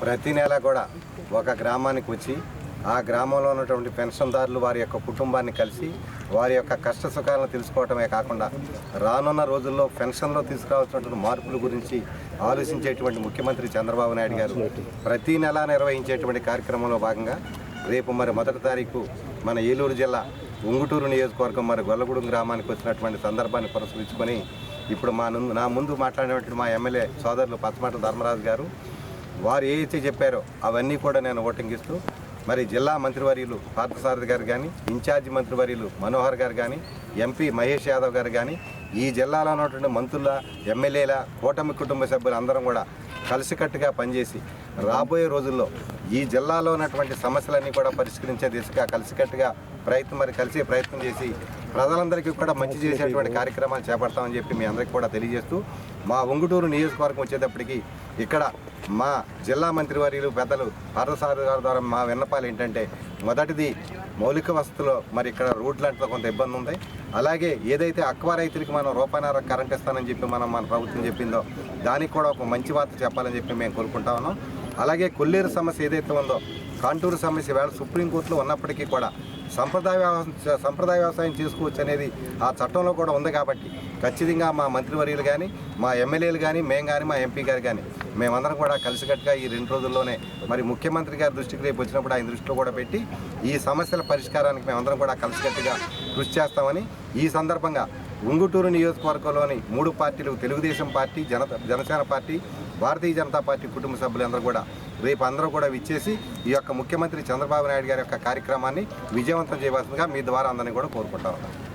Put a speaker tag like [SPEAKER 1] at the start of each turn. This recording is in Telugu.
[SPEAKER 1] ప్రతి నెల కూడా ఒక గ్రామానికి వచ్చి ఆ గ్రామంలో ఉన్నటువంటి పెన్షన్దారులు వారి యొక్క కుటుంబాన్ని కలిసి వారి యొక్క కష్ట సుఖాలను తెలుసుకోవటమే కాకుండా రానున్న రోజుల్లో పెన్షన్లో తీసుకురావాల్సినటువంటి మార్పుల గురించి ఆలోచించేటువంటి ముఖ్యమంత్రి చంద్రబాబు నాయుడు గారు ప్రతి నెల నిర్వహించేటువంటి కార్యక్రమంలో భాగంగా రేపు మరి మొదటి తారీఖు మన ఏలూరు జిల్లా ఉంగుటూరు నియోజకవర్గం మరి గొల్లగూడెం గ్రామానికి వచ్చినటువంటి సందర్భాన్ని పురస్కరించుకొని ఇప్పుడు మా నా ముందు మాట్లాడినటువంటి మా ఎమ్మెల్యే సోదరులు పచ్చమాట ధర్మరాజు గారు వారు ఏదైతే చెప్పారో అవన్నీ కూడా నేను ఓటింగిస్తూ మరి జిల్లా మంత్రివర్యులు పార్థసారథి గారు కానీ ఇన్ఛార్జి మంత్రివర్యులు మనోహర్ గారు కానీ ఎంపీ మహేష్ యాదవ్ గారు కానీ ఈ జిల్లాలో ఉన్నటువంటి మంత్రుల ఎమ్మెల్యేల కూటమి కుటుంబ సభ్యులు అందరం కూడా కలిసికట్టుగా పనిచేసి రాబోయే రోజుల్లో ఈ జిల్లాలో ఉన్నటువంటి సమస్యలన్నీ కూడా పరిష్కరించే దిశగా కలిసికట్టుగా ప్రయత్నం మరి కలిసి ప్రయత్నం చేసి ప్రజలందరికీ కూడా మంచి చేసేటువంటి కార్యక్రమాలు చేపడతామని చెప్పి మీ అందరికీ కూడా తెలియజేస్తూ మా ఒంగుటూరు నియోజకవర్గం వచ్చేటప్పటికి ఇక్కడ మా జిల్లా మంత్రివర్యులు పెద్దలు పార్థసారథి గారి ద్వారా మా విన్నపాలు ఏంటంటే మొదటిది మౌలిక వసతులు మరి ఇక్కడ రోడ్లు కొంత ఇబ్బంది ఉంది. అలాగే ఏదైతే అక్వా రైతులకి మనం రూపాయన్నర కరెంట్ ఇస్తానని చెప్పి మనం మన ప్రభుత్వం చెప్పిందో దానికి కూడా ఒక మంచి వార్త చెప్పాలని చెప్పి మేము కోరుకుంటా ఉన్నాం. అలాగే కొల్లేరు సమస్య ఏదైతే ఉందో కాంటూరు సమస్య వేళ సుప్రీంకోర్టులో ఉన్నప్పటికీ కూడా సంప్రదాయ వ్యవసాయ సంప్రదాయ వ్యవసాయం చేసుకోవచ్చు అనేది ఆ చట్టంలో కూడా ఉంది కాబట్టి ఖచ్చితంగా మా మంత్రివర్యులు కానీ మా ఎమ్మెల్యేలు కానీ మేము కానీ మా ఎంపీ గారు కానీ మేమందరం కూడా కలిసికట్టుగా ఈ రెండు రోజుల్లోనే మరి ముఖ్యమంత్రి గారి దృష్టికి రేపు వచ్చినప్పుడు ఆయన దృష్టిలో కూడా పెట్టి ఈ సమస్యల పరిష్కారానికి మేమందరం కూడా కలిసికట్టుగా కృషి చేస్తామని ఈ సందర్భంగా ఉంగుటూరు నియోజకవర్గంలోని మూడు పార్టీలు Telugu Desam party Janata Janasena party Bharatiya Janata party కుటుంబ సభ్యులందరూ కూడా రేపు అందరూ కూడా విచ్చేసి ఈ యొక్క ముఖ్యమంత్రి చంద్రబాబు నాయుడు గారి యొక్క కార్యక్రమాన్ని విజయవంతం చేయవలసిందిగా మీ ద్వారా అందరినీ కూడా కోరుకుంటా ఉన్నాను